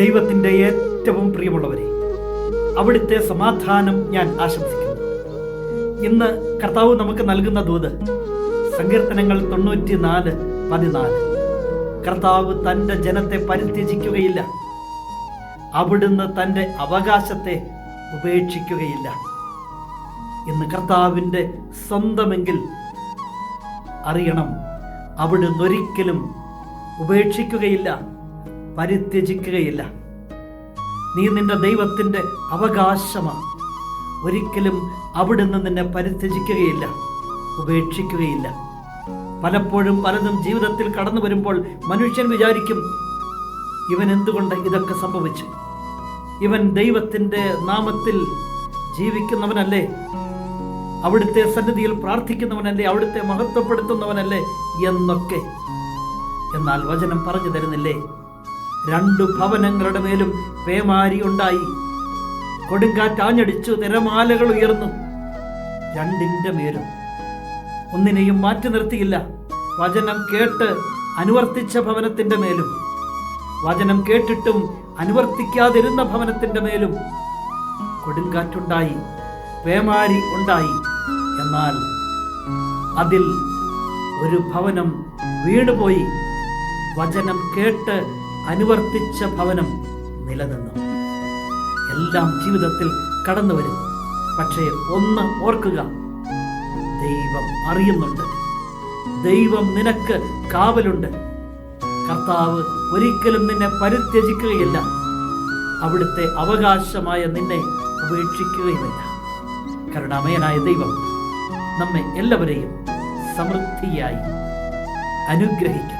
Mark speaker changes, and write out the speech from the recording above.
Speaker 1: ദൈവത്തിന്റെ ഏറ്റവും പ്രിയമുള്ളവരെ അവിടുത്തെ സമാധാനം ഞാൻ ആശംസിക്കുന്നു. ഇന്ന് കർത്താവ് നമുക്ക് നൽകുന്ന ദൂത് സങ്കീർത്തനങ്ങൾ തൊണ്ണൂറ്റി നാല് പതിനാല്. കർത്താവ് തന്റെ ജനത്തെ പരിത്യജിക്കുകയില്ല. അവിടുന്ന് തന്റെ അവകാശത്തെ ഉപേക്ഷിക്കുകയില്ല. ഇന്ന് കർത്താവിന്റെ സ്വന്തമെങ്കിൽ അറിയണം അവിടുന്ന് ഒരിക്കലും ഉപേക്ഷിക്കുകയില്ല പരിത്യജിക്കുകയില്ല. നീ നിന്റെ ദൈവത്തിന്റെ അവകാശമാണ്. ഒരിക്കലും അവിടുന്ന് നിന്നെ പരിത്യജിക്കുകയില്ല ഉപേക്ഷിക്കുകയില്ല. പലപ്പോഴും പലതും ജീവിതത്തിൽ കടന്നു വരുമ്പോൾ മനുഷ്യൻ വിചാരിക്കും ഇവൻ എന്തുകൊണ്ട് ഇതൊക്കെ സംഭവിച്ചു? ഇവൻ ദൈവത്തിന്റെ നാമത്തിൽ ജീവിക്കുന്നവനല്ലേ? അവിടുത്തെ സന്നിധിയിൽ പ്രാർത്ഥിക്കുന്നവനല്ലേ? അവിടുത്തെ മഹത്വപ്പെടുത്തുന്നവനല്ലേ? എന്നൊക്കെ. എന്നാൽ വചനം പറഞ്ഞു തരുന്നില്ലേ? രണ്ടു ഭവനങ്ങളുടെ മേലും പേമാരി ഉണ്ടായി. കൊടുങ്കാറ്റ് ആഞ്ഞടിച്ചു തിരമാലകൾ ഉയർന്നു. രണ്ടിന്റെ മേലും. ഒന്നിനെയും മാറ്റി നിർത്തിയില്ല. വചനം കേട്ട് അനുവർത്തിച്ച ഭവനത്തിന്റെ മേലും. വചനം കേട്ടിട്ടും അനുവർത്തിക്കാതിരുന്ന ഭവനത്തിന്റെ മേലും. കൊടുങ്കാറ്റുണ്ടായി പേമാരി ഉണ്ടായി. എന്നാൽ അതിൽ ഒരു ഭവനം വീണുപോയി. വചനം കേട്ട് അനുവർത്തിച്ച ഭവനം നിലനിന്നു. എല്ലാം ജീവിതത്തിൽ കടന്നു വരും. പക്ഷേ ഒന്ന് ഓർക്കുക ദൈവം അറിയുന്നുണ്ട്. ദൈവം നിനക്ക് കാവലുണ്ട്. കർത്താവ് ഒരിക്കലും നിന്നെ പരിത്യജിക്കുകയില്ല. അവിടുത്തെ അവകാശമായ നിന്നെ ഉപേക്ഷിക്കുകയുമില്ല. കരുണാമയനായ ദൈവം നമ്മെ എല്ലാവരെയും സമൃദ്ധിയായി അനുഗ്രഹിക്കും